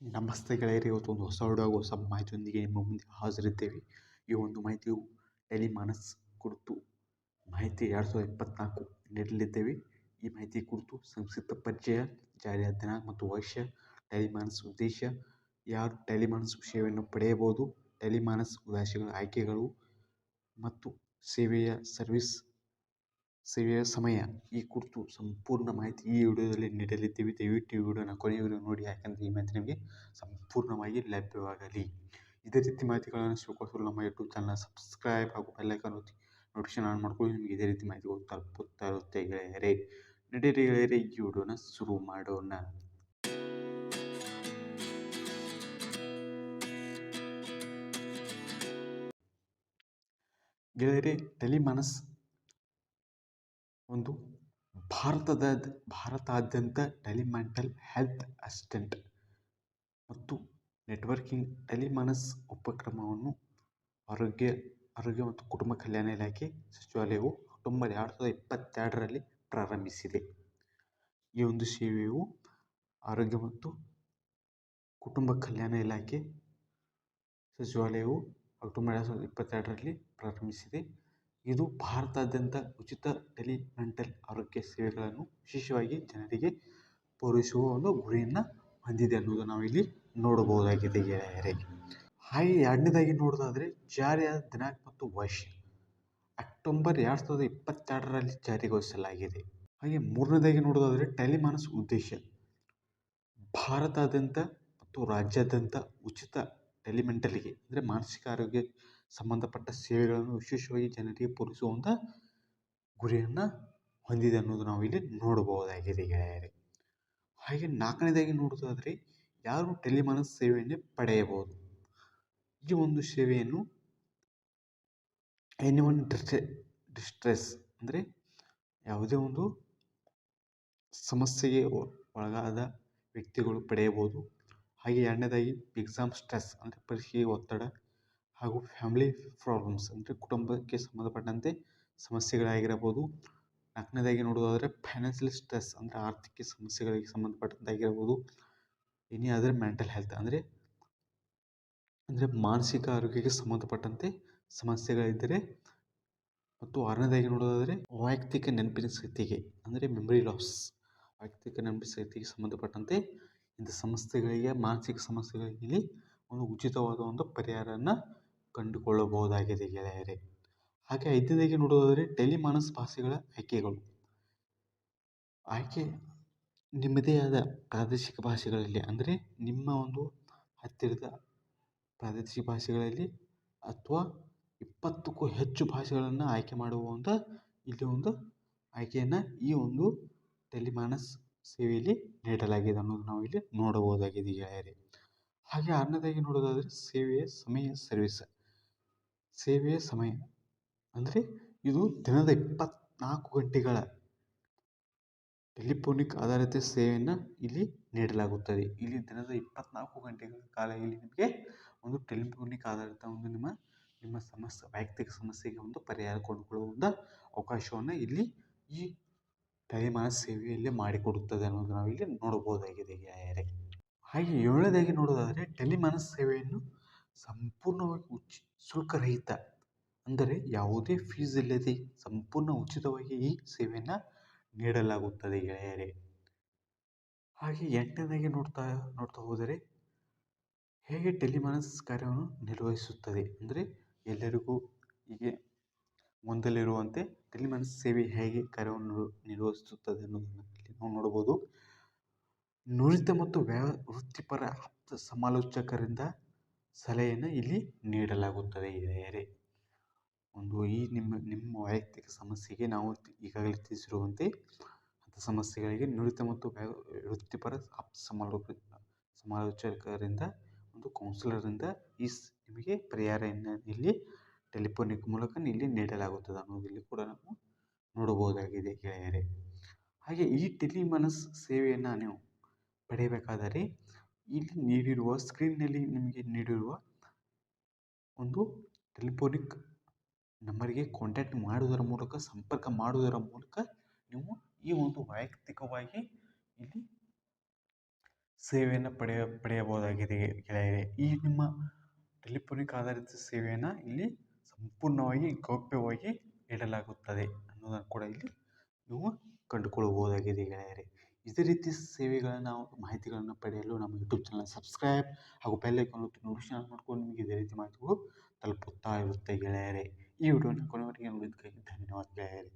ನಮಸ್ತೆ ಗೆಳೆಯರಿ ಇವತ್ತು ಒಂದು ಹೊಸ ವಿಡಿಯೋ ಹೊಸ ಮಾಹಿತಿಯೊಂದಿಗೆ ನಿಮ್ಮ ಮುಂದೆ ಹಾಜರಿದ್ದೇವೆ. ಈ ಒಂದು ಮಾಹಿತಿಯು ಟೆಲಿಮಾನಸ್ ಕುರಿತು ಮಾಹಿತಿ ಎರಡು ಸಾವಿರದ ಇಪ್ಪತ್ನಾಲ್ಕು ನೀಡಲಿದ್ದೇವೆ. ಈ ಮಾಹಿತಿ ಕುರಿತು ಸಂಕ್ಷಿಪ್ತ ಪರಿಚಯ ಜಾರಿಯ ದಿನಾಂಕ ಮತ್ತು ವಯಸ್ಸ ಟೆಲಿಮಾನಸ್ ಉದ್ದೇಶ. ಯಾರು ಟೆಲಿಮಾನಸ್ ಸೇವೆಯನ್ನು ಪಡೆಯಬಹುದು? ಟೆಲಿಮಾನಸ್ ವ್ಯಾಸಗಳ ಆಯ್ಕೆಗಳು ಮತ್ತು ಸೇವೆಯ ಸರ್ವಿಸ್ ಸೇವೆಯ ಸಮಯ ಈ ಕುರಿತು ಸಂಪೂರ್ಣ ಮಾಹಿತಿ ಈ ವಿಡಿಯೋದಲ್ಲಿ ನೀಡಲಿದ್ದೇವೆ. ದಯವಿಟ್ಟು ಈ ವಿಡಿಯೋನ ಕೊನೆಯವರೆಗೂ ನೋಡಿ, ಯಾಕೆಂದರೆ ಈ ಮಾಹಿತಿ ನಿಮಗೆ ಸಂಪೂರ್ಣವಾಗಿ ಲಭ್ಯವಾಗಲಿ. ಇದೇ ರೀತಿ ಮಾಹಿತಿಗಳನ್ನು ಸ್ವೀಕರಿಸಲು ನಮ್ಮ ಯೂಟ್ಯೂಬ್ ಚಾನಲ್ ಸಬ್ಸ್ಕ್ರೈಬ್ ಹಾಗೂ ಬೆಲ್ಲೈಕನ್ ಒತ್ತಿ ನೋಟಿಫಿಕೇಶನ್ ಆನ್ ಮಾಡ್ಕೊಳ್ಳಿ ನಿಮಗೆ ಇದೇ ರೀತಿ ಮಾಹಿತಿಗಳು ತಲುಪುತ್ತಾ ಇರುತ್ತೆ ಗೆಳೆಯರೇ. ನಡೀರಿ ಗೆಳೆಯರೇ, ಈ ವಿಡಿಯೋನ ಶುರು ಮಾಡೋಣ. ಗೆಳೆಯರೇ ಟೆಲಿಮಾನಸ್ ಒಂದು ಭಾರತದ ಭಾರತಾದ್ಯಂತ ಟೆಲಿಮೆಂಟಲ್ ಹೆಲ್ತ್ ಅಸಿಸ್ಟೆಂಟ್ ಮತ್ತು ನೆಟ್ವರ್ಕಿಂಗ್ ಟೆಲಿಮಾನಸ್ ಉಪಕ್ರಮವನ್ನು ಆರೋಗ್ಯ ಆರೋಗ್ಯ ಮತ್ತು ಕುಟುಂಬ ಕಲ್ಯಾಣ ಇಲಾಖೆ ಸಚಿವಾಲಯವು ಅಕ್ಟೋಬರ್ ಎರಡು ಸಾವಿರದ ಇಪ್ಪತ್ತೆರಡರಲ್ಲಿ ಪ್ರಾರಂಭಿಸಿದೆ. ಈ ಒಂದು ಸೇವೆಯು ಆರೋಗ್ಯ ಮತ್ತು ಕುಟುಂಬ ಕಲ್ಯಾಣ ಇಲಾಖೆ ಸಚಿವಾಲಯವು ಅಕ್ಟೋಬರ್ ಎರಡು ಸಾವಿರದ ಇಪ್ಪತ್ತೆರಡರಲ್ಲಿ ಪ್ರಾರಂಭಿಸಿದೆ. ಇದು ಭಾರತಾದ್ಯಂತ ಉಚಿತ ಟೆಲಿಮೆಂಟಲ್ ಆರೋಗ್ಯ ಸೇವೆಗಳನ್ನು ವಿಶೇಷವಾಗಿ ಜನರಿಗೆ ಪೂರೈಸುವ ಒಂದು ಗುರಿಯನ್ನು ಹೊಂದಿದೆ ಅನ್ನೋದನ್ನು ನಾವಿಲ್ಲಿ ನೋಡಬಹುದಾಗಿದೆ ಗೆಳೆಯರೇ. ಹಾಗೆ ಎರಡನೇದಾಗಿ ನೋಡೋದಾದರೆ ಜಾರಿಯ ದಿನಾಂಕ ಮತ್ತು ವಯಸ್ಸು ಅಕ್ಟೋಬರ್ ಎರಡು ಸಾವಿರದ ಇಪ್ಪತ್ತೆರಡರಲ್ಲಿ ಜಾರಿಗೊಳಿಸಲಾಗಿದೆ. ಹಾಗೆ ಮೂರನೇದಾಗಿ ನೋಡೋದಾದರೆ ಟೆಲಿಮಾನಸ್ ಉದ್ದೇಶ. ಭಾರತಾದ್ಯಂತ ಮತ್ತು ರಾಜ್ಯಾದ್ಯಂತ ಉಚಿತ ಟೆಲಿಮೆಂಟಲ್ಗೆ, ಅಂದರೆ ಮಾನಸಿಕ ಆರೋಗ್ಯ ಸಂಬಂಧಪಟ್ಟ ಸೇವೆಗಳನ್ನು ವಿಶೇಷವಾಗಿ ಜನರಿಗೆ ಪೂರೈಸುವಂಥ ಗುರಿಯನ್ನು ಹೊಂದಿದೆ ಅನ್ನೋದು ನಾವು ಇಲ್ಲಿ ನೋಡಬಹುದಾಗಿದೆ ಗೆಳೆಯರೇ. ಹಾಗೆ ನಾಲ್ಕನೇದಾಗಿ ನೋಡೋದಾದರೆ ಯಾರು ಟೆಲಿಮಾನಸ್ ಸೇವೆಯನ್ನು ಪಡೆಯಬಹುದು? ಈ ಒಂದು ಸೇವೆಯನ್ನು ಎನಿ ಒನ್ ಡಿಸ್ಟ್ರೆ ಡಿಸ್ಟ್ರೆಸ್ ಅಂದರೆ ಯಾವುದೇ ಒಂದು ಸಮಸ್ಯೆಗೆ ಒಳಗಾದ ವ್ಯಕ್ತಿಗಳು ಪಡೆಯಬಹುದು. ಹಾಗೆ ಎರಡನೇದಾಗಿ ಎಕ್ಸಾಮ್ ಸ್ಟ್ರೆಸ್ ಅಂದರೆ ಪರೀಕ್ಷೆಗೆ ಒತ್ತಡ ಹಾಗೂ ಫ್ಯಾಮಿಲಿ ಪ್ರಾಬ್ಲಮ್ಸ್ ಅಂದರೆ ಕುಟುಂಬಕ್ಕೆ ಸಂಬಂಧಪಟ್ಟಂತೆ ಸಮಸ್ಯೆಗಳಾಗಿರಬಹುದು. ನಾಲ್ಕನೇದಾಗಿ ನೋಡೋದಾದರೆ ಫೈನಾನ್ಷಿಯಲ್ ಸ್ಟ್ರೆಸ್ ಅಂದರೆ ಆರ್ಥಿಕ ಸಮಸ್ಯೆಗಳಿಗೆ ಸಂಬಂಧಪಟ್ಟಂತಾಗಿರ್ಬೋದು ಎನಿ ಅದರ್ ಮೆಂಟಲ್ ಹೆಲ್ತ್ ಅಂದರೆ ಅಂದರೆ ಮಾನಸಿಕ ಆರೋಗ್ಯಕ್ಕೆ ಸಂಬಂಧಪಟ್ಟಂತೆ ಸಮಸ್ಯೆಗಳಿದ್ದರೆ, ಮತ್ತು ಆರನೇದಾಗಿ ನೋಡೋದಾದರೆ ವೈಯಕ್ತಿಕ ನೆನಪಿನ ಸ್ಥಿತಿಗೆ ಅಂದರೆ ಮೆಮೊರಿ ಲಾಸ್ ವೈಯಕ್ತಿಕ ನೆನಪಿನ ಸ್ಥಿತಿಗೆ ಸಂಬಂಧಪಟ್ಟಂತೆ ಇಂಥ ಸಮಸ್ಯೆಗಳಿಗೆ, ಮಾನಸಿಕ ಸಮಸ್ಯೆಗಳಿಗೆ ಒಂದು ಉಚಿತವಾದ ಒಂದು ಪರಿಹಾರವನ್ನು ಕಂಡುಕೊಳ್ಳಬಹುದಾಗಿದೆ ಗೆಳೆಯರೇ. ಹಾಗೆ ಐದನೇದಾಗಿ ನೋಡುವುದಾದರೆ ಟೆಲಿಮಾನಸ್ ಭಾಷೆಗಳ ಆಯ್ಕೆಗಳು. ಆಯ್ಕೆ ನಿಮ್ಮದೇ ಆದ ಪ್ರಾದೇಶಿಕ ಭಾಷೆಗಳಲ್ಲಿ, ಅಂದರೆ ನಿಮ್ಮ ಒಂದು ಹತ್ತಿರದ ಪ್ರಾದೇಶಿಕ ಭಾಷೆಗಳಲ್ಲಿ ಅಥವಾ ಇಪ್ಪತ್ತಕ್ಕೂ ಹೆಚ್ಚು ಭಾಷೆಗಳನ್ನು ಆಯ್ಕೆ ಮಾಡುವಂಥ ಇಲ್ಲಿ ಒಂದು ಆಯ್ಕೆಯನ್ನು ಈ ಒಂದು ಟೆಲಿಮಾನಸ್ ಸೇವೆಯಲ್ಲಿ ನೀಡಲಾಗಿದೆ ಅನ್ನೋದು ನಾವು ಇಲ್ಲಿ ನೋಡಬಹುದಾಗಿದೆ ಗೆಳೆಯರೇ. ಹಾಗೆ ಆರನೇದಾಗಿ ನೋಡೋದಾದರೆ ಸೇವೆಯ ಸಮಯ ಸರ್ವಿಸ್ ಸೇವೆಯ ಸಮಯ. ಅಂದರೆ ಇದು ದಿನದ ಇಪ್ಪತ್ನಾಲ್ಕು ಗಂಟೆಗಳ ಟೆಲಿಫೋನಿಕ್ ಆಧಾರಿತ ಸೇವೆಯನ್ನು ಇಲ್ಲಿ ನೀಡಲಾಗುತ್ತದೆ. ಇಲ್ಲಿ ದಿನದ ಇಪ್ಪತ್ನಾಲ್ಕು ಗಂಟೆಗಳ ಕಾಲ ಇಲ್ಲಿ ನಿಮಗೆ ಒಂದು ಟೆಲಿಫೋನಿಕ್ ಆಧಾರಿತ ಒಂದು ನಿಮ್ಮ ನಿಮ್ಮ ಸಮಸ್ಯೆ, ವೈಯಕ್ತಿಕ ಸಮಸ್ಯೆಗೆ ಒಂದು ಪರಿಹಾರ ಕೊಂಡುಕೊಳ್ಳುವಂಥ ಅವಕಾಶವನ್ನು ಇಲ್ಲಿ ಈ ತಲೆಮಾನ ಸೇವೆಯಲ್ಲಿ ಮಾಡಿಕೊಡುತ್ತದೆ ಅನ್ನೋದು ಇಲ್ಲಿ ನೋಡಬಹುದಾಗಿದೆ ಹಾಗೆ ಏಳನೇದಾಗಿ ನೋಡೋದಾದರೆ ಟೆಲಿಮಾನಸ್ ಸೇವೆಯನ್ನು ಸಂಪೂರ್ಣವಾಗಿ ಉಚ್ ಶುಲ್ಕರಹಿತ ಅಂದರೆ ಯಾವುದೇ ಫೀಸ್ ಇಲ್ಲದೆ ಸಂಪೂರ್ಣ ಉಚಿತವಾಗಿ ಈ ಸೇವೆಯನ್ನು ನೀಡಲಾಗುತ್ತದೆ ಗೆಳೆಯರೇ. ಹಾಗೆ ಎಂಟನೇದಾಗಿ ನೋಡ್ತಾ ನೋಡ್ತಾ ಹೋದರೆ ಹೇಗೆ ಟೆಲಿಮಾನಸ್ ಕಾರ್ಯವನ್ನು ನಿರ್ವಹಿಸುತ್ತದೆ? ಅಂದರೆ ಎಲ್ಲರಿಗೂ ಹೀಗೆ ಒಂದಲ್ಲಿರುವಂತೆ ಟೆಲಿಮಾನಸ್ ಸೇವೆ ಹೇಗೆ ಕಾರ್ಯವನ್ನು ನಿರ್ವಹಿಸುತ್ತದೆ ಅನ್ನೋದನ್ನು ಇಲ್ಲಿ ನಾವು ನೋಡ್ಬೋದು ನುರಿತ ಮತ್ತು ವ್ಯಾ ವೃತ್ತಿಪರ ಸಮಾಲೋಚಕರಿಂದ ಸಲಹೆಯನ್ನು ಇಲ್ಲಿ ನೀಡಲಾಗುತ್ತದೆ. ಗೆಳೆಯರೇ ಒಂದು ಈ ನಿಮ್ಮ ನಿಮ್ಮ ವೈಯಕ್ತಿಕ ಸಮಸ್ಯೆಗೆ ನಾವು ಈಗಾಗಲೇ ತಿಳಿಸಿರುವಂತೆ ಅಂಥ ಸಮಸ್ಯೆಗಳಿಗೆ ನುರಿತ ಮತ್ತು ವೃತ್ತಿಪರ ಸಮಾಲೋಕ ಸಮಾಲೋಚಕರಿಂದ ಒಂದು ಕೌನ್ಸಿಲರಿಂದ ಈ ನಿಮಗೆ ಪರಿಹಾರವನ್ನು ಇಲ್ಲಿ ಟೆಲಿಫೋನಿಕ್ ಮೂಲಕ ಇಲ್ಲಿ ನೀಡಲಾಗುತ್ತದೆ ಅನ್ನೋದು ಇಲ್ಲಿ ಕೂಡ ನಾವು ನೋಡಬಹುದಾಗಿದೆ ಗೆಳೆಯರೇ. ಹಾಗೆ ಈ ಟೆಲಿಮಾನಸ್ ಸೇವೆಯನ್ನು ನೀವು ಪಡೆಯಬೇಕಾದರೆ ಇಲ್ಲಿ ನೀಡಿರುವ ಸ್ಕ್ರೀನ್ನಲ್ಲಿ ನಿಮಗೆ ನೀಡಿರುವ ಒಂದು ಟೆಲಿಫೋನಿಕ್ ನಂಬರಿಗೆ ಕಾಂಟ್ಯಾಕ್ಟ್ ಮಾಡುವುದರ ಮೂಲಕ, ಸಂಪರ್ಕ ಮಾಡುವುದರ ಮೂಲಕ ನೀವು ಈ ಒಂದು ವೈಯಕ್ತಿಕವಾಗಿ ಇಲ್ಲಿ ಸೇವೆಯನ್ನು ಪಡೆಯ, ಪಡೆಯಬಹುದಾಗಿದೆ ಗೆಳೆಯರೆ. ಈ ನಿಮ್ಮ ಟೆಲಿಫೋನಿಕ್ ಆಧಾರಿತ ಸೇವೆಯನ್ನು ಇಲ್ಲಿ ಸಂಪೂರ್ಣವಾಗಿ ಗೌಪ್ಯವಾಗಿ ಇಡಲಾಗುತ್ತದೆ ಅನ್ನೋದನ್ನು ಕೂಡ ಇಲ್ಲಿ ನೀವು ಕಂಡುಕೊಳ್ಳಬಹುದಾಗಿದೆ ಗೆಳೆಯರೇ. ಇದೇ ರೀತಿ ಸೇವೆಗಳನ್ನು ನಾವು, ಮಾಹಿತಿಗಳನ್ನು ಪಡೆಯಲು ನಮ್ಮ ಯೂಟ್ಯೂಬ್ ಚಾನಲ್ ಸಬ್ಸ್ಕ್ರೈಬ್ ಹಾಗೂ ಬೆಲ್ ಐಕಾನ್ ಒತ್ತಿ ನೋಟಿಫಿಕೇಷನ್ ಮಾಡ್ಕೊಂಡು ನಿಮಗೆ ಇದೇ ರೀತಿ ಮಾಹಿತಿಗಳು ತಲುಪುತ್ತಾ ಇರುತ್ತೆ ಗೆಳೆಯರೇ. ಈ ವಿಡಿಯೋನ ಕೊನೆವರೆಗೆ ನೋಡಿದ್ದಕ್ಕಾಗಿ ಧನ್ಯವಾದ ಗೆಳೆಯರೇ.